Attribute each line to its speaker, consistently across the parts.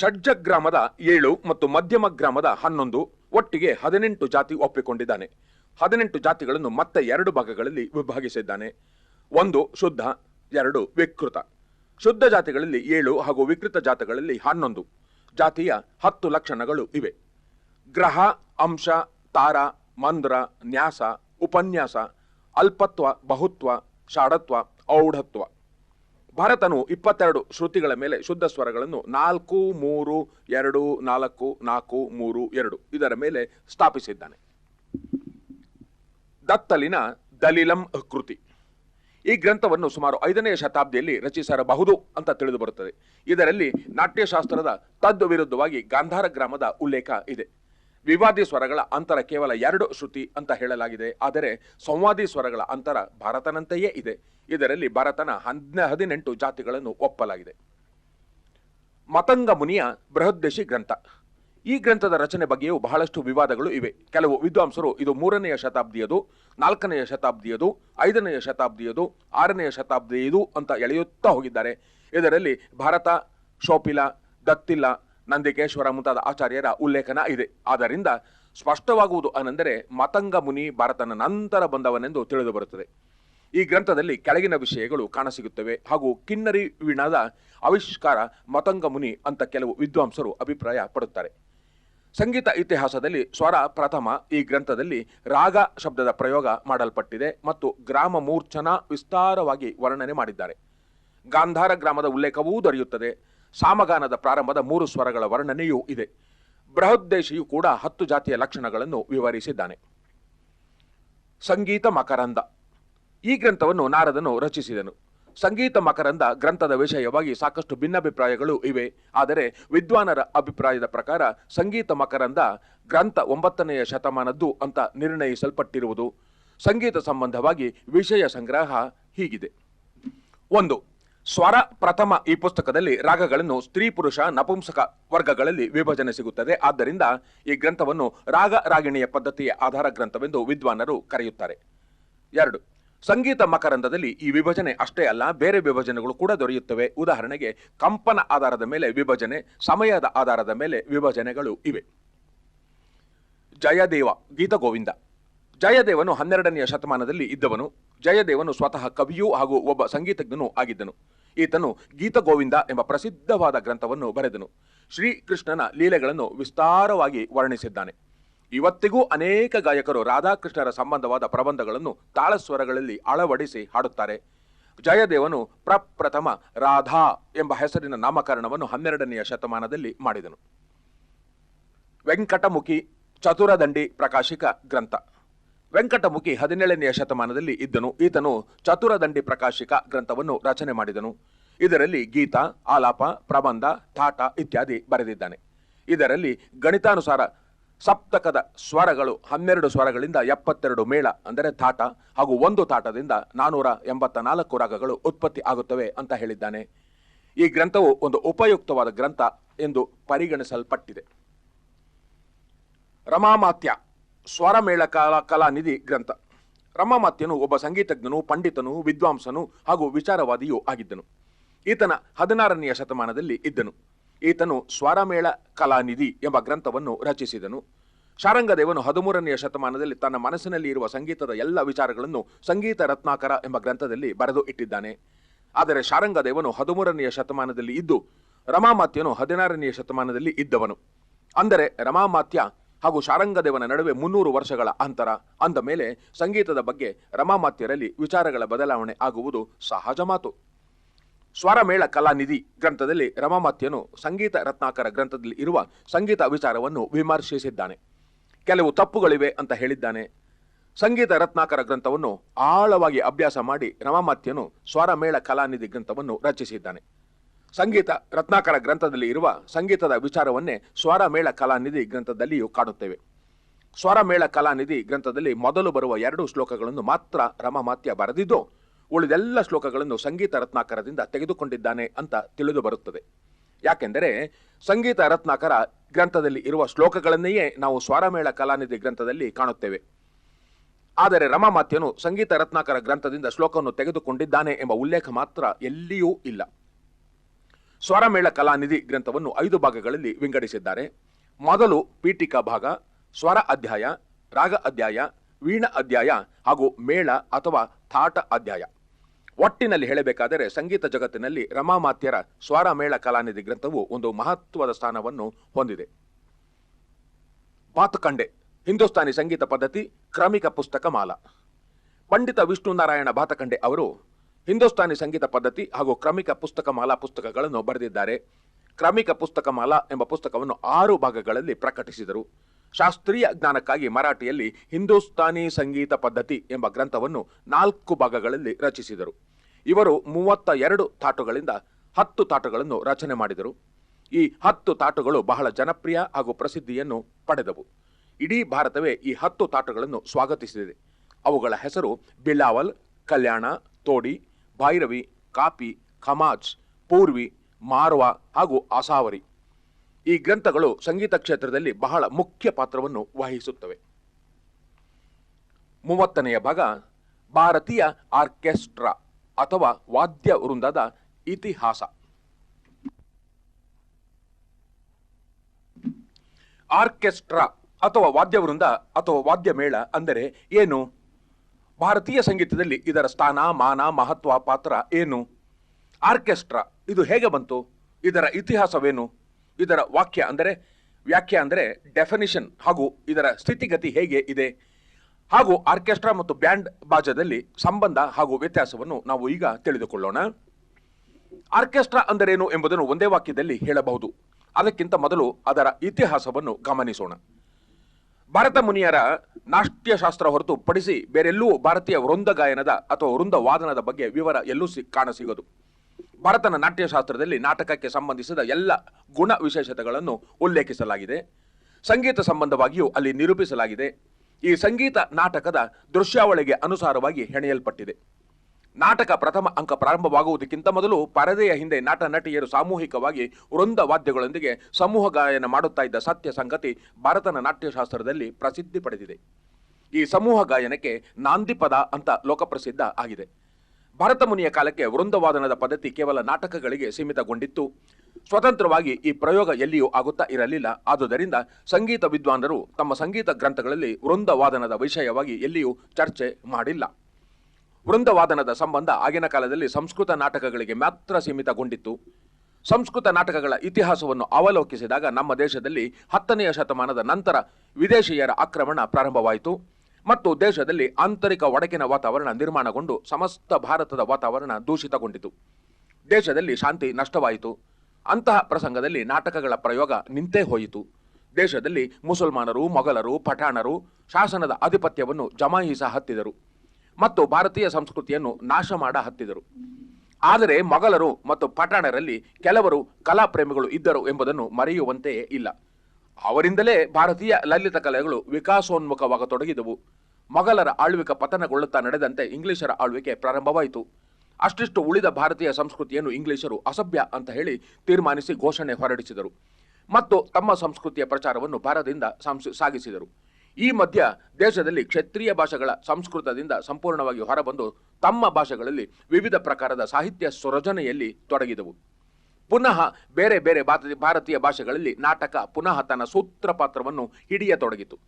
Speaker 1: ಷಡ್ಜ ಗ್ರಾಮದ ಏಳು ಮತ್ತು ಮಧ್ಯಮ ಗ್ರಾಮದ ಹನ್ನೊಂದು ಒಟ್ಟಿಗೆ ಹದಿನೆಂಟು ಜಾತಿ ಒಪ್ಪಿಕೊಂಡಿದ್ದಾನೆ. ಹದಿನೆಂಟು ಜಾತಿಗಳನ್ನು ಮತ್ತೆ ಎರಡು ಭಾಗಗಳಲ್ಲಿ ವಿಭಾಗಿಸಿದ್ದಾನೆ. ಒಂದು ಶುದ್ಧ, ಎರಡು ವಿಕೃತ. ಶುದ್ಧ ಜಾತಿಗಳಲ್ಲಿ ಏಳು ಹಾಗೂ ವಿಕೃತ ಜಾತಿಗಳಲ್ಲಿ ಹನ್ನೊಂದು. ಜಾತಿಯ ಹತ್ತು ಲಕ್ಷಣಗಳು ಇವೆ. ಗ್ರಹ, ಅಂಶ, ತಾರ, ಮಂದ್ರ, ನ್ಯಾಸ, ಉಪನ್ಯಾಸ, ಅಲ್ಪತ್ವ, ಬಹುತ್ವ ಷಾಢತ್ವ ಔಢತ್ವ. ಭರತನು ಇಪ್ಪತ್ತೆರಡು ಶ್ರುತಿಗಳ ಮೇಲೆ ಶುದ್ಧ ಸ್ವರಗಳನ್ನು ನಾಲ್ಕು, ಮೂರು, ಎರಡು, ನಾಲ್ಕು ನಾಲ್ಕು, ಮೂರು, ಎರಡು ಇದರ ಮೇಲೆ ಸ್ಥಾಪಿಸಿದ್ದಾನೆ. ದತ್ತಲಿನ ದಲಿಲಂ ಕೃತಿ. ಈ ಗ್ರಂಥವನ್ನು ಸುಮಾರು ಐದನೇ ಶತಾಬ್ದಿಯಲ್ಲಿ ರಚಿಸಿರಬಹುದು ಅಂತ ತಿಳಿದು ಬರುತ್ತದೆ. ಇದರಲ್ಲಿ ನಾಟ್ಯಶಾಸ್ತ್ರದ ತದ್ವಿರುದ್ಧವಾಗಿ ಗಾಂಧಾರ ಗ್ರಾಮದ ಉಲ್ಲೇಖ ಇದೆ. ವಿವಾದಿ ಸ್ವರಗಳ ಅಂತರ ಕೇವಲ ಎರಡು ಶ್ರುತಿ ಅಂತ ಹೇಳಲಾಗಿದೆ. ಆದರೆ ಸಂವಾದಿ ಸ್ವರಗಳ ಅಂತರ ಭಾರತನಂತೆಯೇ ಇದೆ. ಇದರಲ್ಲಿ ಭಾರತನ ಹನ್ನೆ ಹದಿನೆಂಟು ಜಾತಿಗಳನ್ನು ಒಪ್ಪಲಾಗಿದೆ. ಮತಂಗ ಮುನಿಯ ಬೃಹದ್ದೇಶಿ ಗ್ರಂಥ. ಈ ಗ್ರಂಥದ ರಚನೆ ಬಗ್ಗೆಯೂ ಬಹಳಷ್ಟು ವಿವಾದಗಳು ಇವೆ. ಕೆಲವು ವಿದ್ವಾಂಸರು ಇದು ಮೂರನೆಯ ಶತಾಬ್ದಿಯದು, ನಾಲ್ಕನೆಯ ಶತಾಬ್ದಿಯದು, ಐದನೆಯ ಶತಾಬ್ದಿಯದು, ಆರನೆಯ ಶತಾಬ್ದಿಯದು ಅಂತ ಎಳೆಯುತ್ತಾ ಹೋಗಿದ್ದಾರೆ. ಇದರಲ್ಲಿ ಭಾರತ, ಶೋಪಿಲ ದತ್ತಿಲ್ಲ ನಂದಿಕೇಶ್ವರ ಮುಂತಾದ ಆಚಾರ್ಯರ ಉಲ್ಲೇಖನ ಇದೆ. ಆದ್ದರಿಂದ ಸ್ಪಷ್ಟವಾಗುವುದು ಅನೆಂದರೆ ಮತಂಗ ಮುನಿ ಭಾರತನ ನಂತರ ಬಂದವನೆಂದು ತಿಳಿದು ಬರುತ್ತದೆ. ಈ ಗ್ರಂಥದಲ್ಲಿ ಕೆಳಗಿನ ವಿಷಯಗಳು ಕಾಣಸಿಗುತ್ತವೆ ಹಾಗೂ ಕಿನ್ನರಿ ವೀಣಾದ ಆವಿಷ್ಕಾರ ಮತಂಗ ಮುನಿ ಅಂತ ಕೆಲವು ವಿದ್ವಾಂಸರು ಅಭಿಪ್ರಾಯ ಪಡುತ್ತಾರೆ. ಸಂಗೀತ ಇತಿಹಾಸದಲ್ಲಿ ಸ್ವರ ಪ್ರಥಮ ಈ ಗ್ರಂಥದಲ್ಲಿ ರಾಗ ಶಬ್ದದ ಪ್ರಯೋಗ ಮಾಡಲ್ಪಟ್ಟಿದೆ ಮತ್ತು ಗ್ರಾಮ ಮೂರ್ಛನ ವಿಸ್ತಾರವಾಗಿ ವರ್ಣನೆ ಮಾಡಿದ್ದಾರೆ. ಗಾಂಧಾರ ಗ್ರಾಮದ ಉಲ್ಲೇಖವೂ ದೊರೆಯುತ್ತದೆ. ಸಾಮಗಾನದ ಪ್ರಾರಂಭದ ಮೂರು ಸ್ವರಗಳ ವರ್ಣನೆಯೂ ಇದೆ. ಬೃಹದ್ದೇಶಿಯು ಕೂಡ ಹತ್ತು ಜಾತಿಯ ಲಕ್ಷಣಗಳನ್ನು ವಿವರಿಸಿದ್ದಾನೆ. ಸಂಗೀತ ಮಕರಂದ. ಈ ಗ್ರಂಥವನ್ನು ನಾರದನು ರಚಿಸಿದನು. ಸಂಗೀತ ಮಕರಂದ ಗ್ರಂಥದ ವಿಷಯವಾಗಿ ಸಾಕಷ್ಟು ಭಿನ್ನಾಭಿಪ್ರಾಯಗಳು ಇವೆ. ಆದರೆ ವಿದ್ವಾನರ ಅಭಿಪ್ರಾಯದ ಪ್ರಕಾರ ಸಂಗೀತ ಮಕರಂದ ಗ್ರಂಥ ಒಂಬತ್ತನೆಯ ಶತಮಾನದ್ದು ಅಂತ ನಿರ್ಣಯಿಸಲ್ಪಟ್ಟಿರುವುದು. ಸಂಗೀತ ಸಂಬಂಧವಾಗಿ ವಿಷಯ ಸಂಗ್ರಹ ಹೀಗಿದೆ. ಒಂದು ಸ್ವರ ಪ್ರಥಮ ಈ ಪುಸ್ತಕದಲ್ಲಿ ರಾಗಗಳನ್ನು ಸ್ತ್ರೀ ಪುರುಷ ನಪುಂಸಕ ವರ್ಗಗಳಲ್ಲಿ ವಿಭಜನೆ ಸಿಗುತ್ತದೆ. ಆದ್ದರಿಂದ ಈ ಗ್ರಂಥವನ್ನು ರಾಗ ರಾಗಿಣಿಯ ಪದ್ಧತಿಯ ಆಧಾರ ಗ್ರಂಥವೆಂದು ವಿದ್ವಾನರು ಕರೆಯುತ್ತಾರೆ. ಎರಡು, ಸಂಗೀತ ಮಕರಂದದಲ್ಲಿ ಈ ವಿಭಜನೆ ಅಷ್ಟೇ ಅಲ್ಲ, ಬೇರೆ ವಿಭಜನೆಗಳು ಕೂಡ ದೊರೆಯುತ್ತವೆ. ಉದಾಹರಣೆಗೆ, ಕಂಪನ ಆಧಾರದ ಮೇಲೆ ವಿಭಜನೆ, ಸಮಯದ ಆಧಾರದ ಮೇಲೆ ವಿಭಜನೆಗಳು ಇವೆ. ಜಯದೇವ ಗೀತಗೋವಿಂದ ಜಯದೇವನು ಹನ್ನೆರಡನೆಯ ಶತಮಾನದಲ್ಲಿ ಇದ್ದವನು. ಜಯದೇವನು ಸ್ವತಃ ಕವಿಯೂ ಹಾಗೂ ಒಬ್ಬ ಸಂಗೀತಜ್ಞನೂ ಆಗಿದ್ದನು. ಈತನು ಗೀತಗೋವಿಂದ ಎಂಬ ಪ್ರಸಿದ್ಧವಾದ ಗ್ರಂಥವನ್ನು ಬರೆದನು. ಶ್ರೀಕೃಷ್ಣನ ಲೀಲೆಗಳನ್ನು ವಿಸ್ತಾರವಾಗಿ ವರ್ಣಿಸಿದ್ದಾನೆ. ಇವತ್ತಿಗೂ ಅನೇಕ ಗಾಯಕರು ರಾಧಾಕೃಷ್ಣರ ಸಂಬಂಧವಾದ ಪ್ರಬಂಧಗಳನ್ನು ತಾಳಸ್ವರಗಳಲ್ಲಿ ಅಳವಡಿಸಿ ಹಾಡುತ್ತಾರೆ. ಜಯದೇವನು ಪ್ರಪ್ರಥಮ ರಾಧಾ ಎಂಬ ಹೆಸರಿನ ನಾಮಕರಣವನ್ನು ಹನ್ನೆರಡನೆಯ ಶತಮಾನದಲ್ಲಿ ಮಾಡಿದನು. ವೆಂಕಟಮುಖಿ ಚತುರದಂಡಿ ಪ್ರಕಾಶಿಕ ಗ್ರಂಥ. ವೆಂಕಟಮುಖಿ ಹದಿನೇಳನೆಯ ಶತಮಾನದಲ್ಲಿ ಇದ್ದನು. ಈತನು ಚತುರದಂಡಿ ಪ್ರಕಾಶಿಕ ಗ್ರಂಥವನ್ನು ರಚನೆ ಮಾಡಿದನು. ಇದರಲ್ಲಿ ಗೀತ, ಆಲಾಪ, ಪ್ರಬಂಧ ಥಾಟ ಇತ್ಯಾದಿ ಬರೆದಿದ್ದಾನೆ. ಇದರಲ್ಲಿ ಗಣಿತಾನುಸಾರ ಸಪ್ತಕದ ಸ್ವರಗಳು ಹನ್ನೆರಡು ಸ್ವರಗಳಿಂದ ಎಪ್ಪತ್ತೆರಡು ಮೇಳ, ಅಂದರೆ ಥಾಟ ಹಾಗೂ ಒಂದು ತಾಟದಿಂದ ನಾನೂರ ಎಂಬತ್ತ ನಾಲ್ಕು ರಾಗಗಳು ಉತ್ಪತ್ತಿ ಆಗುತ್ತವೆ ಅಂತ ಹೇಳಿದ್ದಾನೆ. ಈ ಗ್ರಂಥವು ಒಂದು ಉಪಯುಕ್ತವಾದ ಗ್ರಂಥ ಎಂದು ಪರಿಗಣಿಸಲ್ಪಟ್ಟಿದೆ. ರಮಾಮಾತ್ಯ ಸ್ವರಮೇಳ ಕಲಾ ಕಲಾನಿಧಿ ಗ್ರಂಥ. ರಮಾಮಾತ್ಯನು ಒಬ್ಬ ಸಂಗೀತಜ್ಞನು, ಪಂಡಿತನು, ವಿದ್ವಾಂಸನು ಹಾಗೂ ವಿಚಾರವಾದಿಯೂ ಆಗಿದ್ದನು. ಈತನ ಹದಿನಾರನೆಯ ಶತಮಾನದಲ್ಲಿ ಇದ್ದನು. ಈತನು ಸ್ವರಮೇಳ ಕಲಾನಿಧಿ ಎಂಬ ಗ್ರಂಥವನ್ನು ರಚಿಸಿದನು. ಶಾರಂಗದೇವನು ಹದಿಮೂರನೆಯ ಶತಮಾನದಲ್ಲಿ ತನ್ನ ಮನಸ್ಸಿನಲ್ಲಿ ಇರುವ ಸಂಗೀತದ ಎಲ್ಲ ವಿಚಾರಗಳನ್ನು ಸಂಗೀತ ರತ್ನಾಕರ ಎಂಬ ಗ್ರಂಥದಲ್ಲಿ ಬರೆದು ಇಟ್ಟಿದ್ದಾನೆ. ಆದರೆ ಶಾರಂಗದೇವನು ಹದಿಮೂರನೆಯ ಶತಮಾನದಲ್ಲಿ ಇದ್ದು ರಮಾಮಾತ್ಯನು ಹದಿನಾರನೆಯ ಶತಮಾನದಲ್ಲಿ ಇದ್ದವನು. ಅಂದರೆ ರಮಾಮಾತ್ಯ ಹಾಗೂ ಶಾರಂಗದೇವನ ನಡುವೆ ಮುನ್ನೂರು ವರ್ಷಗಳ ಅಂತರ. ಅಂದ ಮೇಲೆ ಸಂಗೀತದ ಬಗ್ಗೆ ರಮಾಮಾತ್ಯರಲ್ಲಿ ವಿಚಾರಗಳ ಬದಲಾವಣೆ ಆಗುವುದು ಸಹಜ ಮಾತು. ಸ್ವರಮೇಳ ಕಲಾನಿಧಿ ಗ್ರಂಥದಲ್ಲಿ ರಮಾಮಾತ್ಯನು ಸಂಗೀತ ರತ್ನಾಕರ ಗ್ರಂಥದಲ್ಲಿ ಇರುವ ಸಂಗೀತ ವಿಚಾರವನ್ನು ವಿಮರ್ಶಿಸಿದ್ದಾನೆ. ಕೆಲವು ತಪ್ಪುಗಳಿವೆ ಅಂತ ಹೇಳಿದ್ದಾನೆ. ಸಂಗೀತ ರತ್ನಾಕರ ಗ್ರಂಥವನ್ನು ಆಳವಾಗಿ ಅಭ್ಯಾಸ ಮಾಡಿ ರಮಾಮಾತ್ಯನು ಸ್ವರಮೇಳ ಕಲಾನಿಧಿ ಗ್ರಂಥವನ್ನು ರಚಿಸಿದ್ದಾನೆ. ಸಂಗೀತ ರತ್ನಾಕರ ಗ್ರಂಥದಲ್ಲಿ ಇರುವ ಸಂಗೀತದ ವಿಚಾರವನ್ನೇ ಸ್ವರಮೇಳ ಕಲಾನಿಧಿ ಗ್ರಂಥದಲ್ಲಿಯೂ ಕಾಣುತ್ತೇವೆ ಸ್ವರಮೇಳ ಕಲಾನಿಧಿ ಗ್ರಂಥದಲ್ಲಿ ಮೊದಲು ಬರುವ ಎರಡು ಶ್ಲೋಕಗಳನ್ನು ಮಾತ್ರ ರಮಮಾತ್ಯ ಬರೆದಿದ್ದು, ಉಳಿದೆಲ್ಲ ಶ್ಲೋಕಗಳನ್ನು ಸಂಗೀತ ರತ್ನಾಕರದಿಂದ ತೆಗೆದುಕೊಂಡಿದ್ದಾನೆ ಅಂತ ತಿಳಿದು ಬರುತ್ತದೆ. ಯಾಕೆಂದರೆ ಸಂಗೀತ ರತ್ನಾಕರ ಗ್ರಂಥದಲ್ಲಿ ಇರುವ ಶ್ಲೋಕಗಳನ್ನೆಯೇ ನಾವು ಸ್ವರಮೇಳ ಕಲಾನಿಧಿ ಗ್ರಂಥದಲ್ಲಿ ಕಾಣುತ್ತೇವೆ. ಆದರೆ ರಮಮಾತ್ಯನು ಸಂಗೀತ ರತ್ನಾಕರ ಗ್ರಂಥದಿಂದ ಶ್ಲೋಕವನ್ನು ತೆಗೆದುಕೊಂಡಿದ್ದಾನೆ ಎಂಬ ಉಲ್ಲೇಖ ಮಾತ್ರ ಎಲ್ಲಿಯೂ ಇಲ್ಲ. ಸ್ವರಮೇಳ ಕಲಾನಿಧಿ ಗ್ರಂಥವನ್ನು ಐದು ಭಾಗಗಳಲ್ಲಿ ವಿಂಗಡಿಸಿದ್ದಾರೆ. ಮೊದಲು ಪೀಠಿಕಾ ಭಾಗ, ಸ್ವರ ಅಧ್ಯಾಯ, ರಾಗ ಅಧ್ಯಾಯ, ವೀಣ ಅಧ್ಯಾಯ ಹಾಗೂ ಮೇಳ ಅಥವಾ ಥಾಟ ಅಧ್ಯಾಯ. ಒಟ್ಟಿನಲ್ಲಿ ಹೇಳಬೇಕಾದರೆ ಸಂಗೀತ ಜಗತ್ತಿನಲ್ಲಿ ರಮಾಮಾತ್ಯರ ಸ್ವರ ಮೇಳ ಕಲಾನಿಧಿ ಗ್ರಂಥವು ಒಂದು ಮಹತ್ವದ ಸ್ಥಾನವನ್ನು ಹೊಂದಿದೆ. ಬಾತುಕಂಡೆ ಹಿಂದೂಸ್ತಾನಿ ಸಂಗೀತ ಪದ್ಧತಿ, ಕ್ರಮಿಕ ಪುಸ್ತಕ ಮಾಲ. ಪಂಡಿತ ವಿಷ್ಣು ನಾರಾಯಣ ಬಾತಕಂಡೆ ಅವರು ಹಿಂದೂಸ್ತಾನಿ ಸಂಗೀತ ಪದ್ಧತಿ ಹಾಗೂ ಕ್ರಮಿಕ ಪುಸ್ತಕ ಮಾಲಾ ಪುಸ್ತಕಗಳನ್ನು ಬರೆದಿದ್ದಾರೆ. ಕ್ರಮಿಕ ಪುಸ್ತಕ ಮಾಲಾ ಎಂಬ ಪುಸ್ತಕವನ್ನು ಆರು ಭಾಗಗಳಲ್ಲಿ ಪ್ರಕಟಿಸಿದರು. ಶಾಸ್ತ್ರೀಯ ಜ್ಞಾನಕ್ಕಾಗಿ ಮರಾಠಿಯಲ್ಲಿ ಹಿಂದೂಸ್ತಾನಿ ಸಂಗೀತ ಪದ್ಧತಿ ಎಂಬ ಗ್ರಂಥವನ್ನು ನಾಲ್ಕು ಭಾಗಗಳಲ್ಲಿ ರಚಿಸಿದರು. ಇವರು ಮೂವತ್ತ ಎರಡು ತಾಟುಗಳಿಂದ ಹತ್ತು ತಾಟುಗಳನ್ನು ರಚನೆ ಮಾಡಿದರು. ಈ ಹತ್ತು ತಾಟುಗಳು ಬಹಳ ಜನಪ್ರಿಯ ಹಾಗೂ ಪ್ರಸಿದ್ಧಿಯನ್ನು ಪಡೆದವು. ಇಡೀ ಭಾರತವೇ ಈ ಹತ್ತು ತಾಟುಗಳನ್ನು ಸ್ವಾಗತಿಸಿದೆ. ಅವುಗಳ ಹೆಸರು ಬಿಲಾವಲ್ ಕಲ್ಯಾಣ, ತೋಡಿ ಭೈರವಿ, ಕಾಪಿ ಖಮಾಜ್ ಪೂರ್ವಿ, ಮಾರ್ವಾ ಹಾಗೂ ಆಸಾವರಿ. ಈ ಗ್ರಂಥಗಳು ಸಂಗೀತ ಕ್ಷೇತ್ರದಲ್ಲಿ ಬಹಳ ಮುಖ್ಯ ಪಾತ್ರವನ್ನು ವಹಿಸುತ್ತವೆ. ಮೂವತ್ತನೆಯ ಭಾಗ, ಭಾರತೀಯ ಆರ್ಕೆಸ್ಟ್ರಾ ಅಥವಾ ವಾದ್ಯ ವೃಂದದ ಇತಿಹಾಸ. ಆರ್ಕೆಸ್ಟ್ರಾ ಅಥವಾ ವಾದ್ಯವೃಂದ ಅಥವಾ ವಾದ್ಯ ಮೇಳ ಅಂದರೆ ಏನು? ಭಾರತೀಯ ಸಂಗೀತದಲ್ಲಿ ಇದರ ಸ್ಥಾನ, ಮಾನ, ಮಹತ್ವ, ಪಾತ್ರ ಏನು? ಆರ್ಕೆಸ್ಟ್ರಾ, ಇದು ಹೇಗೆ ಬಂತು? ಇದರ ಇತಿಹಾಸವೇನು? ಇದರ ವಾಕ್ಯ ಅಂದರೆ, ವ್ಯಾಖ್ಯ ಅಂದರೆ ಡೆಫಿನಿಷನ್ ಹಾಗೂ ಇದರ ಸ್ಥಿತಿಗತಿ ಹೇಗೆ ಇದೆ? ಹಾಗೂ ಆರ್ಕೆಸ್ಟ್ರಾ ಮತ್ತು ಬ್ಯಾಂಡ್ ಬಾಜದಲ್ಲಿ ಸಂಬಂಧ ಹಾಗೂ ವ್ಯತ್ಯಾಸವನ್ನು ನಾವು ಈಗ ತಿಳಿದುಕೊಳ್ಳೋಣ. ಆರ್ಕೆಸ್ಟ್ರಾ ಅಂದರೇನು ಎಂಬುದನ್ನು ಒಂದೇ ವಾಕ್ಯದಲ್ಲಿ ಹೇಳಬಹುದು. ಅದಕ್ಕಿಂತ ಮೊದಲು ಅದರ ಇತಿಹಾಸವನ್ನು ಗಮನಿಸೋಣ. ಭಾರತ ಮುನಿಯರ ನಾಟ್ಯಶಾಸ್ತ್ರ ಹೊರತುಪಡಿಸಿ ಬೇರೆಲ್ಲೂ ಭಾರತೀಯ ವೃಂದ ಗಾಯನದ ಅಥವಾ ವೃಂದ ವಾದನದ ಬಗ್ಗೆ ವಿವರ ಎಲ್ಲೂ ಸಿ ಕಾಣಸಿಗದು ಭಾರತನ ನಾಟ್ಯಶಾಸ್ತ್ರದಲ್ಲಿ ನಾಟಕಕ್ಕೆ ಸಂಬಂಧಿಸಿದ ಎಲ್ಲ ಗುಣ ವಿಶೇಷತೆಗಳನ್ನು ಉಲ್ಲೇಖಿಸಲಾಗಿದೆ. ಸಂಗೀತ ಸಂಬಂಧವಾಗಿಯೂ ಅಲ್ಲಿ ನಿರೂಪಿಸಲಾಗಿದೆ. ಈ ಸಂಗೀತ ನಾಟಕದ ದೃಶ್ಯಾವಳಿಗೆ ಅನುಸಾರವಾಗಿ ಹೆಣೆಯಲ್ಪಟ್ಟಿದೆ. ನಾಟಕ ಪ್ರಥಮ ಅಂಕ ಪ್ರಾರಂಭವಾಗುವುದಕ್ಕಿಂತ ಮೊದಲು ಪರದೆಯ ಹಿಂದೆ ನಾಟ ನಟಿಯರು ಸಾಮೂಹಿಕವಾಗಿ ವೃಂದ ವಾದ್ಯಗಳೊಂದಿಗೆ ಸಮೂಹ ಗಾಯನ ಮಾಡುತ್ತಾ ಇದ್ದ ಸತ್ಯ ಸಂಗತಿ ಭಾರತನ ನಾಟ್ಯಶಾಸ್ತ್ರದಲ್ಲಿ ಪ್ರಸಿದ್ಧಿ ಪಡೆದಿದೆ. ಈ ಸಮೂಹ ಗಾಯನಕ್ಕೆ ನಾಂದಿಪದ ಅಂತ ಲೋಕಪ್ರಸಿದ್ಧ ಆಗಿದೆ. ಭರತ ಮುನಿಯ ಕಾಲಕ್ಕೆ ವೃಂದವಾದನದ ಪದ್ಧತಿ ಕೇವಲ ನಾಟಕಗಳಿಗೆ ಸೀಮಿತಗೊಂಡಿತ್ತು. ಸ್ವತಂತ್ರವಾಗಿ ಈ ಪ್ರಯೋಗ ಎಲ್ಲಿಯೂ ಆಗುತ್ತಾ ಇರಲಿಲ್ಲ. ಆದುದರಿಂದ ಸಂಗೀತ ವಿದ್ವಾಂಸರು ತಮ್ಮ ಸಂಗೀತ ಗ್ರಂಥಗಳಲ್ಲಿ ವೃಂದವಾದನದ ವಿಷಯವಾಗಿ ಎಲ್ಲಿಯೂ ಚರ್ಚೆ ಮಾಡಿಲ್ಲ. ವೃಂದವಾದನದ ಸಂಬಂಧ ಆಗಿನ ಕಾಲದಲ್ಲಿ ಸಂಸ್ಕೃತ ನಾಟಕಗಳಿಗೆ ಮಾತ್ರ ಸೀಮಿತಗೊಂಡಿತ್ತು. ಸಂಸ್ಕೃತ ನಾಟಕಗಳ ಇತಿಹಾಸವನ್ನು ಅವಲೋಕಿಸಿದಾಗ ನಮ್ಮ ದೇಶದಲ್ಲಿ ಹತ್ತನೆಯ ಶತಮಾನದ ನಂತರ ವಿದೇಶಿಯರ ಆಕ್ರಮಣ ಪ್ರಾರಂಭವಾಯಿತು. ಮತ್ತು ದೇಶದಲ್ಲಿ ಆಂತರಿಕ ಒಡಕಿನ ವಾತಾವರಣ ನಿರ್ಮಾಣಗೊಂಡು ಸಮಸ್ತ ಭಾರತದ ವಾತಾವರಣ ದೂಷಿತಗೊಂಡಿತು. ದೇಶದಲ್ಲಿ ಶಾಂತಿ ನಷ್ಟವಾಯಿತು. ಅಂತಹ ಪ್ರಸಂಗದಲ್ಲಿ ನಾಟಕಗಳ ಪ್ರಯೋಗ ನಿಂತೇ ಹೋಯಿತು. ದೇಶದಲ್ಲಿ ಮುಸಲ್ಮಾನರು, ಮೊಘಲರು, ಪಠಾಣರು ಶಾಸನದ ಆಧಿಪತ್ಯವನ್ನು ಜಮಾಯಿಸ ಹತ್ತಿದರು. ಮತ್ತು ಭಾರತೀಯ ಸಂಸ್ಕೃತಿಯನ್ನು ನಾಶ ಮಾಡ ಹತ್ತಿದರು. ಆದರೆ ಮೊಘಲರು ಮತ್ತು ಪಟಾಣರಲ್ಲಿ ಕೆಲವರು ಕಲಾಪ್ರೇಮಿಗಳು ಇದ್ದರು ಎಂಬುದನ್ನು ಮರೆಯುವಂತೆಯೇ ಇಲ್ಲ. ಅವರಿಂದಲೇ ಭಾರತೀಯ ಲಲಿತ ಕಲೆಗಳು ವಿಕಾಸೋನ್ಮುಖವಾಗತೊಡಗಿದವು. ಮೊಘಲರ ಆಳ್ವಿಕೆ ಪತನಗೊಳ್ಳುತ್ತಾ ನಡೆದಂತೆ ಇಂಗ್ಲಿಷರ ಆಳ್ವಿಕೆ ಪ್ರಾರಂಭವಾಯಿತು. ಅಷ್ಟಿಷ್ಟು ಉಳಿದ ಭಾರತೀಯ ಸಂಸ್ಕೃತಿಯನ್ನು ಇಂಗ್ಲಿಷರು ಅಸಭ್ಯ ಅಂತ ಹೇಳಿ ತೀರ್ಮಾನಿಸಿ ಘೋಷಣೆ ಹೊರಡಿಸಿದರು. ಮತ್ತು ತಮ್ಮ ಸಂಸ್ಕೃತಿಯ ಪ್ರಚಾರವನ್ನು ಭಾರತದಿಂದ ಸಾಗಿಸಿದರು. ಈ ಮಧ್ಯ ದೇಶದಲ್ಲಿ ಕ್ಷತ್ರಿಯ ಭಾಷೆಗಳ ಸಂಸ್ಕೃತದಿಂದ ಸಂಪೂರ್ಣವಾಗಿ ಹೊರಬಂದು ತಮ್ಮ ಭಾಷೆಗಳಲ್ಲಿ ವಿವಿಧ ಪ್ರಕಾರದ ಸಾಹಿತ್ಯ ಸೃಜನೆಯಲ್ಲಿ ತೊಡಗಿದವು. ಪುನಃ ಬೇರೆ ಬೇರೆ ಭಾರತ- ಭಾರತೀಯ ಭಾಷೆಗಳಲ್ಲಿ ನಾಟಕ ಪುನಃ ತನ್ನ ಸೂತ್ರ ಪಾತ್ರವನ್ನು ಹಿಡಿಯತೊಡಗಿತು.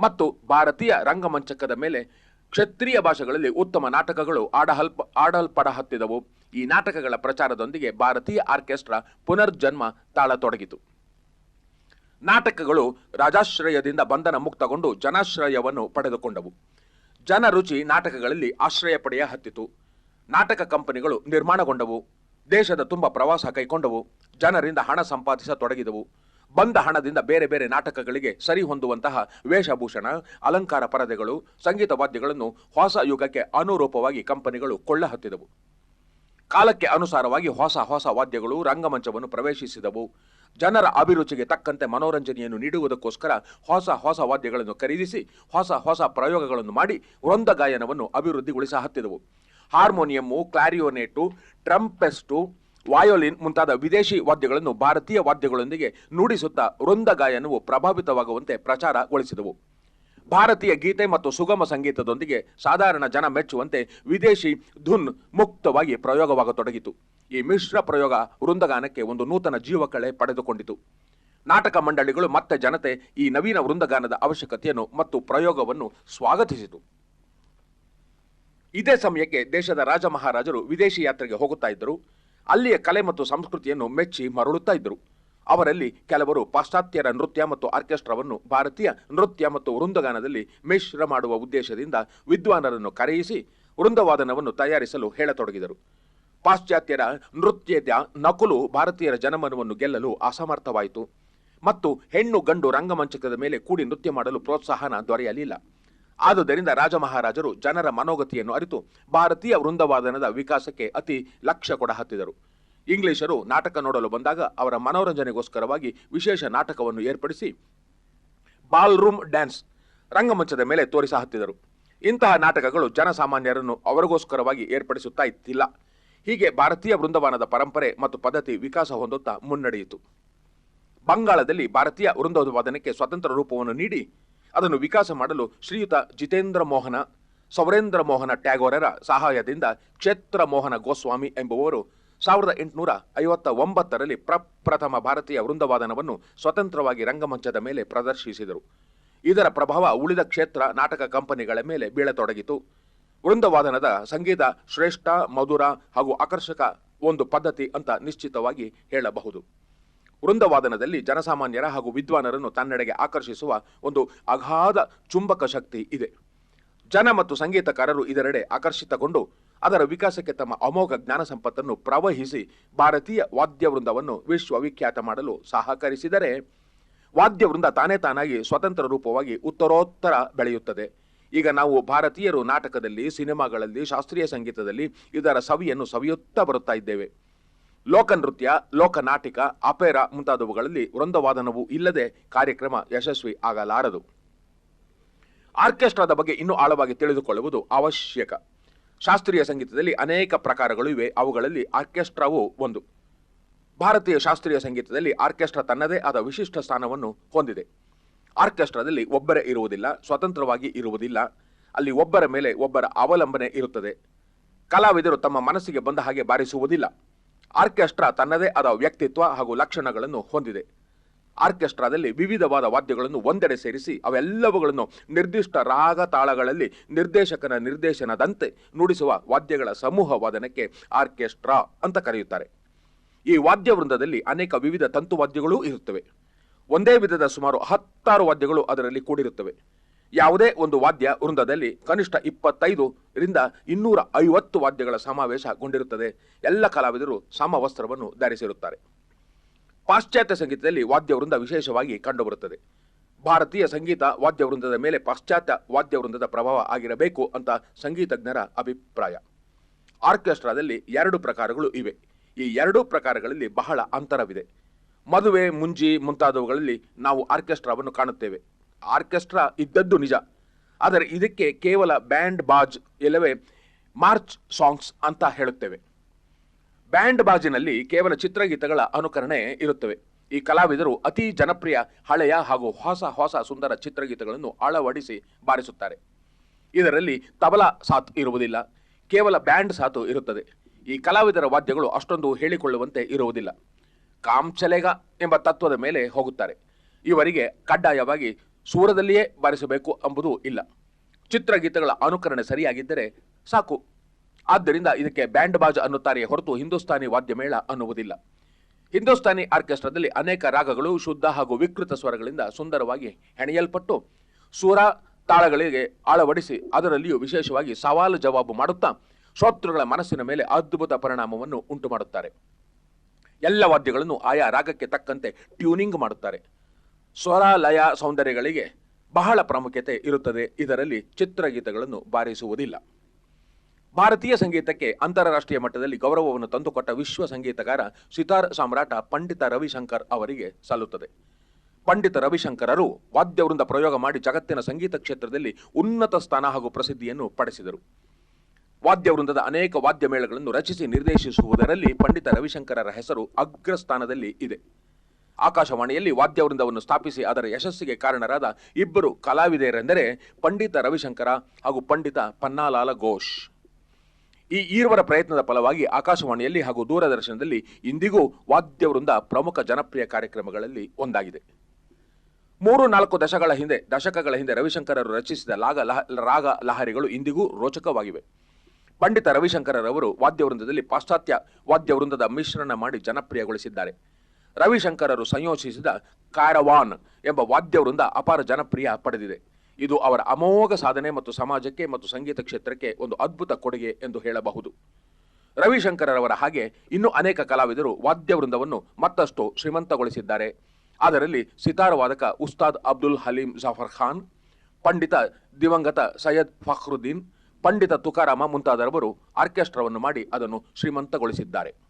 Speaker 1: ಮತ್ತು ಭಾರತೀಯ ರಂಗಮಂಚಕದ ಮೇಲೆ ಕ್ಷತ್ರಿಯ ಭಾಷೆಗಳಲ್ಲಿ ಉತ್ತಮ ನಾಟಕಗಳು ಆಡಹಲ್ಪ ಹತ್ತಿದವು ಈ ನಾಟಕಗಳ ಪ್ರಚಾರದೊಂದಿಗೆ ಭಾರತೀಯ ಆರ್ಕೆಸ್ಟ್ರಾ ಪುನರ್ಜನ್ಮ ತಾಳತೊಡಗಿತು. ನಾಟಕಗಳು ರಾಜಾಶ್ರಯದಿಂದ ಬಂಧನ ಮುಕ್ತಗೊಂಡು ಜನಾಶ್ರಯವನ್ನು ಪಡೆದುಕೊಂಡವು. ಜನ ರುಚಿ ನಾಟಕಗಳಲ್ಲಿ ಆಶ್ರಯ ಪಡೆಯ ಹತ್ತಿತು. ನಾಟಕ ಕಂಪನಿಗಳು ನಿರ್ಮಾಣಗೊಂಡವು. ದೇಶದ ತುಂಬ ಪ್ರವಾಸ ಕೈಗೊಂಡವು ಜನರಿಂದ ಹಣ ಸಂಪಾದಿಸತೊಡಗಿದವು ಬಂದ ಹಣದಿಂದ ಬೇರೆ ಬೇರೆ ನಾಟಕಗಳಿಗೆ ಸರಿ ಹೊಂದುವಂತಹ ವೇಷಭೂಷಣ, ಅಲಂಕಾರ ಪರದೆಗಳು, ಸಂಗೀತ ವಾದ್ಯಗಳನ್ನು ಹೊಸ ಯುಗಕ್ಕೆ ಅನುರೂಪವಾಗಿ ಕಂಪನಿಗಳು ಕೊಳ್ಳ ಹತ್ತಿದವು. ಕಾಲಕ್ಕೆ ಅನುಸಾರವಾಗಿ ಹೊಸ ಹೊಸ ವಾದ್ಯಗಳು ರಂಗಮಂಚವನ್ನು ಪ್ರವೇಶಿಸಿದವು. ಜನರ ಅಭಿರುಚಿಗೆ ತಕ್ಕಂತೆ ಮನೋರಂಜನೆಯನ್ನು ನೀಡುವುದಕ್ಕೋಸ್ಕರ ಹೊಸ ಹೊಸ ವಾದ್ಯಗಳನ್ನು ಖರೀದಿಸಿ, ಹೊಸ ಹೊಸ ಪ್ರಯೋಗಗಳನ್ನು ಮಾಡಿ ವೃಂದ ಗಾಯನವನ್ನು ಅಭಿವೃದ್ಧಿಗೊಳಿಸ ಹತ್ತಿದವು. ಹಾರ್ಮೋನಿಯಮ್ಮು, ಕ್ಲಾರಿಯೋನೇಟು, ಟ್ರಂಪೆಸ್ಟು, ವಾಯೋಲಿನ್ ಮುಂತಾದ ವಿದೇಶಿ ವಾದ್ಯಗಳನ್ನು ಭಾರತೀಯ ವಾದ್ಯಗಳೊಂದಿಗೆ ನುಡಿಸುತ್ತಾ ವೃಂದ ಗಾಯನವು ಪ್ರಭಾವಿತವಾಗುವಂತೆ ಪ್ರಚಾರಗೊಳಿಸಿದವು. ಭಾರತೀಯ ಗೀತೆ ಮತ್ತು ಸುಗಮ ಸಂಗೀತದೊಂದಿಗೆ ಸಾಧಾರಣ ಜನ ಮೆಚ್ಚುವಂತೆ ವಿದೇಶಿ ಧುನ್ ಮುಕ್ತವಾಗಿ ಪ್ರಯೋಗವಾಗತೊಡಗಿತು. ಈ ಮಿಶ್ರ ಪ್ರಯೋಗ ವೃಂದಗಾನಕ್ಕೆ ಒಂದು ನೂತನ ಜೀವಕಳೆ ಪಡೆದುಕೊಂಡಿತು. ನಾಟಕ ಮಂಡಳಿಗಳು ಮತ್ತೆ ಜನತೆ ಈ ನವೀನ ವೃಂದಗಾನದ ಅವಶ್ಯಕತೆಯನ್ನು ಮತ್ತು ಪ್ರಯೋಗವನ್ನು ಸ್ವಾಗತಿಸಿತು. ಇದೇ ಸಮಯಕ್ಕೆ ದೇಶದ ರಾಜ ಮಹಾರಾಜರು ವಿದೇಶಿ ಯಾತ್ರೆಗೆ ಹೋಗುತ್ತಾ ಇದ್ದರು. ಅಲ್ಲಿಯ ಕಲೆ ಮತ್ತು ಸಂಸ್ಕೃತಿಯನ್ನು ಮೆಚ್ಚಿ ಮರಳುತ್ತಾ ಇದ್ದರು. ಅವರಲ್ಲಿ ಕೆಲವರು ಪಾಶ್ಚಾತ್ಯರ ನೃತ್ಯ ಮತ್ತು ಆರ್ಕೆಸ್ಟ್ರಾವನ್ನು, ಭಾರತೀಯ ನೃತ್ಯ ಮತ್ತು ವೃಂದಗಾನದಲ್ಲಿ ಮಿಶ್ರ ಮಾಡುವ ಉದ್ದೇಶದಿಂದ ವಿದ್ವಾನರನ್ನು ಕರೆಯಿಸಿ ವೃಂದವಾದನವನ್ನು ತಯಾರಿಸಲು ಹೇಳತೊಡಗಿದರು. ಪಾಶ್ಚಾತ್ಯರ ನೃತ್ಯದ ನಕಲು ಭಾರತೀಯರ ಜನಮನವನ್ನು ಗೆಲ್ಲಲು ಅಸಮರ್ಥವಾಯಿತು ಮತ್ತು ಹೆಣ್ಣು ಗಂಡು ರಂಗಮಂಚಕದ ಮೇಲೆ ಕೂಡಿ ನೃತ್ಯ ಮಾಡಲು ಪ್ರೋತ್ಸಾಹನ ದೊರೆಯಲಿಲ್ಲ. ಆದುದರಿಂದ ರಾಜ ಮಹಾರಾಜರು ಜನರ ಮನೋಗತಿಯನ್ನು ಅರಿತು ಭಾರತೀಯ ವೃಂದವಾದನದ ವಿಕಾಸಕ್ಕೆ ಅತಿ ಲಕ್ಷ್ಯ ಕೊಡ ಹತ್ತಿದರು. ಇಂಗ್ಲಿಷರು ನಾಟಕ ನೋಡಲು ಬಂದಾಗ ಅವರ ಮನೋರಂಜನೆಗೋಸ್ಕರವಾಗಿ ವಿಶೇಷ ನಾಟಕವನ್ನು ಏರ್ಪಡಿಸಿ ಬಾಲ್ ರೂಮ್ ಡ್ಯಾನ್ಸ್ ರಂಗಮಂಚದ ಮೇಲೆ ತೋರಿಸ ಹತ್ತಿದರು ಇಂತಹ ನಾಟಕಗಳು ಜನಸಾಮಾನ್ಯರನ್ನು ಅವರಿಗೋಸ್ಕರವಾಗಿ ಏರ್ಪಡಿಸುತ್ತಾ ಇತ್ತಿಲ್ಲ. ಹೀಗೆ ಭಾರತೀಯ ವೃಂದವಾನದ ಪರಂಪರೆ ಮತ್ತು ಪದ್ಧತಿ ವಿಕಾಸ ಹೊಂದುತ್ತಾ ಮುನ್ನಡೆಯಿತು. ಬಂಗಾಳದಲ್ಲಿ ಭಾರತೀಯ ವೃಂದವಾದನಕ್ಕೆ ಸ್ವತಂತ್ರ ರೂಪವನ್ನು ನೀಡಿ ಅದನ್ನು ವಿಕಾಸ ಮಾಡಲು ಶ್ರೀಯುತ ಜಿತೇಂದ್ರ ಮೋಹನ, ಸೌರೇಂದ್ರ ಮೋಹನ ಟ್ಯಾಗೋರರ ಸಹಾಯದಿಂದ ಕ್ಷೇತ್ರ ಮೋಹನ ಗೋಸ್ವಾಮಿ ಎಂಬುವವರು ಸಾವಿರದ ಎಂಟುನೂರ ಐವತ್ತ ಒಂಬತ್ತರಲ್ಲಿ ಪ್ರಪ್ರಥಮ ಭಾರತೀಯ ವೃಂದವಾದನವನ್ನು ಸ್ವತಂತ್ರವಾಗಿ ರಂಗಮಂಚದ ಮೇಲೆ ಪ್ರದರ್ಶಿಸಿದರು. ಇದರ ಪ್ರಭಾವ ಉಳಿದ ಕ್ಷೇತ್ರ ನಾಟಕ ಕಂಪನಿಗಳ ಮೇಲೆ ಬೀಳತೊಡಗಿತು. ವೃಂದವಾದನದ ಸಂಗೀತ ಶ್ರೇಷ್ಠ, ಮಧುರ ಹಾಗೂ ಆಕರ್ಷಕ ಒಂದು ಪದ್ಧತಿ ಅಂತ ನಿಶ್ಚಿತವಾಗಿ ಹೇಳಬಹುದು. ವೃಂದವಾದನದಲ್ಲಿ ಜನಸಾಮಾನ್ಯರ ಹಾಗೂ ವಿದ್ವಾನರನ್ನು ತನ್ನೆಡೆಗೆ ಆಕರ್ಷಿಸುವ ಒಂದು ಅಗಾಧ ಚುಂಬಕ ಶಕ್ತಿ ಇದೆ. ಜನ ಮತ್ತು ಸಂಗೀತಕಾರರು ಇದರೆಡೆ ಆಕರ್ಷಿತಗೊಂಡು ಅದರ ವಿಕಾಸಕ್ಕೆ ತಮ್ಮ ಅಮೋಘ ಜ್ಞಾನ ಸಂಪತ್ತನ್ನು ಪ್ರವಹಿಸಿ ಭಾರತೀಯ ವಾದ್ಯವೃಂದವನ್ನು ವಿಶ್ವವಿಖ್ಯಾತ ಮಾಡಲು ಸಹಕರಿಸಿದರೆ ವಾದ್ಯವೃಂದ ತಾನೇ ತಾನಾಗಿ ಸ್ವತಂತ್ರ ರೂಪವಾಗಿ ಉತ್ತರೋತ್ತರ ಬೆಳೆಯುತ್ತದೆ. ಈಗ ನಾವು ಭಾರತೀಯರು ನಾಟಕದಲ್ಲಿ, ಸಿನಿಮಾಗಳಲ್ಲಿ, ಶಾಸ್ತ್ರೀಯ ಸಂಗೀತದಲ್ಲಿ ಇದರ ಸವಿಯನ್ನು ಸವಿಯುತ್ತಾ ಬರುತ್ತಾ ಇದ್ದೇವೆ. ಲೋಕನೃತ್ಯ ಲೋಕನಾಟಿಕ ಅಪೇರಾ ಮುಂತಾದವುಗಳಲ್ಲಿ ವೃಂದವಾದನವೂ ಇಲ್ಲದೆ ಕಾರ್ಯಕ್ರಮ ಯಶಸ್ವಿ ಆಗಲಾರದು. ಆರ್ಕೆಸ್ಟ್ರಾದ ಬಗ್ಗೆ ಇನ್ನೂ ಆಳವಾಗಿ ತಿಳಿದುಕೊಳ್ಳುವುದು ಅವಶ್ಯಕ. ಶಾಸ್ತ್ರೀಯ ಸಂಗೀತದಲ್ಲಿ ಅನೇಕ ಪ್ರಕಾರಗಳು ಇವೆ. ಅವುಗಳಲ್ಲಿ ಆರ್ಕೆಸ್ಟ್ರಾವು ಒಂದು. ಭಾರತೀಯ ಶಾಸ್ತ್ರೀಯ ಸಂಗೀತದಲ್ಲಿ ಆರ್ಕೆಸ್ಟ್ರಾ ತನ್ನದೇ ಆದ ವಿಶಿಷ್ಟ ಸ್ಥಾನವನ್ನು ಹೊಂದಿದೆ. ಆರ್ಕೆಸ್ಟ್ರಾದಲ್ಲಿ ಒಬ್ಬರೇ ಇರುವುದಿಲ್ಲ, ಸ್ವತಂತ್ರವಾಗಿ ಇರುವುದಿಲ್ಲ. ಅಲ್ಲಿ ಒಬ್ಬರ ಮೇಲೆ ಒಬ್ಬರ ಅವಲಂಬನೆ ಇರುತ್ತದೆ. ಕಲಾವಿದರು ತಮ್ಮ ಮನಸ್ಸಿಗೆ ಬಂದ ಹಾಗೆ ಬಾರಿಸುವುದಿಲ್ಲ. ಆರ್ಕೆಸ್ಟ್ರಾ ತನ್ನದೇ ಆದ ವ್ಯಕ್ತಿತ್ವ ಹಾಗೂ ಲಕ್ಷಣಗಳನ್ನು ಹೊಂದಿದೆ. ಆರ್ಕೆಸ್ಟ್ರಾದಲ್ಲಿ ವಿವಿಧವಾದ ವಾದ್ಯಗಳನ್ನು ಒಂದೆಡೆ ಸೇರಿಸಿ ಅವೆಲ್ಲವುಗಳನ್ನು ನಿರ್ದಿಷ್ಟ ರಾಗ ತಾಳಗಳಲ್ಲಿ ನಿರ್ದೇಶಕನ ನಿರ್ದೇಶನದಂತೆ ನುಡಿಸುವ ವಾದ್ಯಗಳ ಸಮೂಹ ವಾದನಕ್ಕೆ ಆರ್ಕೆಸ್ಟ್ರಾ ಅಂತ ಕರೆಯುತ್ತಾರೆ. ಈ ವಾದ್ಯವೃಂದದಲ್ಲಿ ಅನೇಕ ವಿವಿಧ ತಂತುವಾದ್ಯಗಳೂ ಇರುತ್ತವೆ. ಒಂದೇ ವಿಧದ ಸುಮಾರು ಹತ್ತಾರು ವಾದ್ಯಗಳು ಅದರಲ್ಲಿ ಕೂಡಿರುತ್ತವೆ. ಯಾವುದೇ ಒಂದು ವಾದ್ಯ ವೃಂದದಲ್ಲಿ ಕನಿಷ್ಠ ಇಪ್ಪತ್ತೈದು ರಿಂದ ಇನ್ನೂರ ಐವತ್ತು ವಾದ್ಯಗಳ ಸಮಾವೇಶಗೊಂಡಿರುತ್ತದೆ ಎಲ್ಲ ಕಲಾವಿದರು ಸಮವಸ್ತ್ರವನ್ನು ಧರಿಸಿರುತ್ತಾರೆ. ಪಾಶ್ಚಾತ್ಯ ಸಂಗೀತದಲ್ಲಿ ವಾದ್ಯವೃಂದ ವಿಶೇಷವಾಗಿ ಕಂಡುಬರುತ್ತದೆ. ಭಾರತೀಯ ಸಂಗೀತ ವಾದ್ಯವೃಂದದ ಮೇಲೆ ಪಾಶ್ಚಾತ್ಯ ವಾದ್ಯವೃಂದದ ಪ್ರಭಾವ ಆಗಿರಬೇಕು ಅಂತ ಸಂಗೀತಜ್ಞರ ಅಭಿಪ್ರಾಯ. ಆರ್ಕೆಸ್ಟ್ರಾದಲ್ಲಿ ಎರಡು ಪ್ರಕಾರಗಳು ಇವೆ. ಈ ಎರಡೂ ಪ್ರಕಾರಗಳಲ್ಲಿ ಬಹಳ ಅಂತರವಿದೆ. ಮದುವೆ, ಮುಂಜಿ ಮುಂತಾದವುಗಳಲ್ಲಿ ನಾವು ಆರ್ಕೆಸ್ಟ್ರಾವನ್ನು ಕಾಣುತ್ತೇವೆ. ಆರ್ಕೆಸ್ಟ್ರಾ ಇದ್ದದ್ದು ನಿಜ. ಆದರೆ ಇದಕ್ಕೆ ಕೇವಲ ಬ್ಯಾಂಡ್, ಬಾಜ್ ಇಲ್ಲವೇ ಮಾರ್ಚ್ ಸಾಂಗ್ಸ್ ಅಂತ ಹೇಳುತ್ತೇವೆ. ಬ್ಯಾಂಡ್ ಬಾಜಿನಲ್ಲಿ ಕೇವಲ ಚಿತ್ರಗೀತೆಗಳ ಅನುಕರಣೆ ಇರುತ್ತವೆ. ಈ ಕಲಾವಿದರು ಅತಿ ಜನಪ್ರಿಯ, ಹಳೆಯ ಹಾಗೂ ಹೊಸ ಹೊಸ ಸುಂದರ ಚಿತ್ರಗೀತೆಗಳನ್ನು ಅಳವಡಿಸಿ ಬಾರಿಸುತ್ತಾರೆ. ಇದರಲ್ಲಿ ತಬಲಾ ಸಾತ್ ಇರುವುದಿಲ್ಲ, ಕೇವಲ ಬ್ಯಾಂಡ್ ಸಾತು ಇರುತ್ತದೆ. ಈ ಕಲಾವಿದರ ವಾದ್ಯಗಳು ಅಷ್ಟೊಂದು ಹೇಳಿಕೊಳ್ಳುವಂತೆ ಇರುವುದಿಲ್ಲ. ಕಾಂಚಲೆಗ ಎಂಬ ತತ್ವದ ಮೇಲೆ ಹೋಗುತ್ತಾರೆ. ಇವರಿಗೆ ಕಡ್ಡಾಯವಾಗಿ ಸೂರದಲ್ಲಿಯೇ ಬಾರಿಸಬೇಕು ಎಂಬುದು ಇಲ್ಲ. ಚಿತ್ರಗೀತೆಗಳ ಅನುಕರಣೆ ಸರಿಯಾಗಿದ್ದರೆ ಸಾಕು. ಆದ್ದರಿಂದ ಇದಕ್ಕೆ ಬ್ಯಾಂಡ್ ಬಾಜ್ ಅನ್ನುತ್ತಾರೆ ಹೊರತು ಹಿಂದೂಸ್ತಾನಿ ವಾದ್ಯಮೇಳ ಅನ್ನುವುದಿಲ್ಲ. ಹಿಂದೂಸ್ತಾನಿ ಆರ್ಕೆಸ್ಟ್ರಾದಲ್ಲಿ ಅನೇಕ ರಾಗಗಳು ಶುದ್ಧ ಹಾಗೂ ವಿಕೃತ ಸ್ವರಗಳಿಂದ ಸುಂದರವಾಗಿ ಹೆಣೆಯಲ್ಪಟ್ಟು ಸೂರ ತಾಳಗಳಿಗೆ ಆಳವಡಿಸಿ ಅದರಲ್ಲಿಯೂ ವಿಶೇಷವಾಗಿ ಸವಾಲು ಜವಾಬು ಮಾಡುತ್ತಾ ಶ್ರೋತೃಗಳ ಮನಸ್ಸಿನ ಮೇಲೆ ಅದ್ಭುತ ಪರಿಣಾಮವನ್ನು ಉಂಟು ಮಾಡುತ್ತಾರೆ ಎಲ್ಲ ವಾದ್ಯಗಳನ್ನು ಆಯಾ ರಾಗಕ್ಕೆ ತಕ್ಕಂತೆ ಟ್ಯೂನಿಂಗ್ ಮಾಡುತ್ತಾರೆ. ಸ್ವರ, ಲಯ ಸೌಂದರ್ಯಗಳಿಗೆ ಬಹಳ ಪ್ರಾಮುಖ್ಯತೆ ಇರುತ್ತದೆ. ಇದರಲ್ಲಿ ಚಿತ್ರಗೀತೆಗಳನ್ನು ಬಾರಿಸುವುದಿಲ್ಲ. ಭಾರತೀಯ ಸಂಗೀತಕ್ಕೆ ಅಂತಾರಾಷ್ಟ್ರೀಯ ಮಟ್ಟದಲ್ಲಿ ಗೌರವವನ್ನು ತಂದುಕೊಟ್ಟ ವಿಶ್ವ ಸಂಗೀತಗಾರ ಸಿತಾರ್ ಸಾಮ್ರಾಟ ಪಂಡಿತ ರವಿಶಂಕರ್ ಅವರಿಗೆ ಸಲ್ಲುತ್ತದೆ. ಪಂಡಿತ ರವಿಶಂಕರರು ವಾದ್ಯವೃಂದ ಪ್ರಯೋಗ ಮಾಡಿ ಜಗತ್ತಿನ ಸಂಗೀತ ಕ್ಷೇತ್ರದಲ್ಲಿ ಉನ್ನತ ಸ್ಥಾನ ಹಾಗೂ ಪ್ರಸಿದ್ಧಿಯನ್ನು ಪಡೆಸಿದರು. ವಾದ್ಯವೃಂದದ ಅನೇಕ ವಾದ್ಯ ಮೇಳಗಳನ್ನು ರಚಿಸಿ ನಿರ್ದೇಶಿಸುವುದರಲ್ಲಿ ಪಂಡಿತ ರವಿಶಂಕರರ ಹೆಸರು ಅಗ್ರಸ್ಥಾನದಲ್ಲಿ ಇದೆ. ಆಕಾಶವಾಣಿಯಲ್ಲಿ ವಾದ್ಯವೃಂದವನ್ನು ಸ್ಥಾಪಿಸಿ ಅದರ ಯಶಸ್ಸಿಗೆ ಕಾರಣರಾದ ಇಬ್ಬರು ಕಲಾವಿದೆಯರೆಂದರೆ ಪಂಡಿತ ರವಿಶಂಕರ ಹಾಗೂ ಪಂಡಿತ ಪನ್ನಾಲಾಲ ಘೋಷ್. ಈ ಈರುವರ ಪ್ರಯತ್ನದ ಫಲವಾಗಿ ಆಕಾಶವಾಣಿಯಲ್ಲಿ ಹಾಗೂ ದೂರದರ್ಶನದಲ್ಲಿ ಇಂದಿಗೂ ವಾದ್ಯವೃಂದ ಪ್ರಮುಖ ಜನಪ್ರಿಯ ಕಾರ್ಯಕ್ರಮಗಳಲ್ಲಿ ಒಂದಾಗಿದೆ. ಮೂರು ನಾಲ್ಕು ದಶಕಗಳ ಹಿಂದೆ ದಶಕಗಳ ಹಿಂದೆ ರವಿಶಂಕರರು ರಚಿಸಿದ ಲಾಗ ರಾಗ ಲಹರಿಗಳು ಇಂದಿಗೂ ರೋಚಕವಾಗಿವೆ. ಪಂಡಿತ ರವಿಶಂಕರರವರು ವಾದ್ಯವೃಂದದಲ್ಲಿ ಪಾಶ್ಚಾತ್ಯ ವಾದ್ಯವೃಂದದ ಮಿಶ್ರಣ ಮಾಡಿ ಜನಪ್ರಿಯಗೊಳಿಸಿದ್ದಾರೆ. ರವಿಶಂಕರರು ಸಂಯೋಜಿಸಿದ ಕಾರವಾನ್ ಎಂಬ ವಾದ್ಯವೃಂದ ಅಪಾರ ಜನಪ್ರಿಯ ಪಡೆದಿದೆ. ಇದು ಅವರ ಅಮೋಘ ಸಾಧನೆ ಮತ್ತು ಸಮಾಜಕ್ಕೆ ಮತ್ತು ಸಂಗೀತ ಕ್ಷೇತ್ರಕ್ಕೆ ಒಂದು ಅದ್ಭುತ ಕೊಡುಗೆ ಎಂದು ಹೇಳಬಹುದು. ರವಿಶಂಕರರವರ ಹಾಗೆ ಇನ್ನೂ ಅನೇಕ ಕಲಾವಿದರು ವಾದ್ಯವೃಂದವನ್ನು ಮತ್ತಷ್ಟು ಶ್ರೀಮಂತಗೊಳಿಸಿದ್ದಾರೆ. ಅದರಲ್ಲಿ ಸಿತಾರ ವಾದಕ ಉಸ್ತಾದ್ ಅಬ್ದುಲ್ ಹಲೀಂ ಜಾಫರ್ ಖಾನ್, ಪಂಡಿತ ದಿವಂಗತ ಸೈಯದ್ ಫಖ್ರುದ್ದೀನ್, ಪಂಡಿತ ತುಕಾರಾಮ ಮುಂತಾದರವರು ಆರ್ಕೆಸ್ಟ್ರಾವನ್ನು ಮಾಡಿ ಅದನ್ನು ಶ್ರೀಮಂತಗೊಳಿಸಿದ್ದಾರೆ.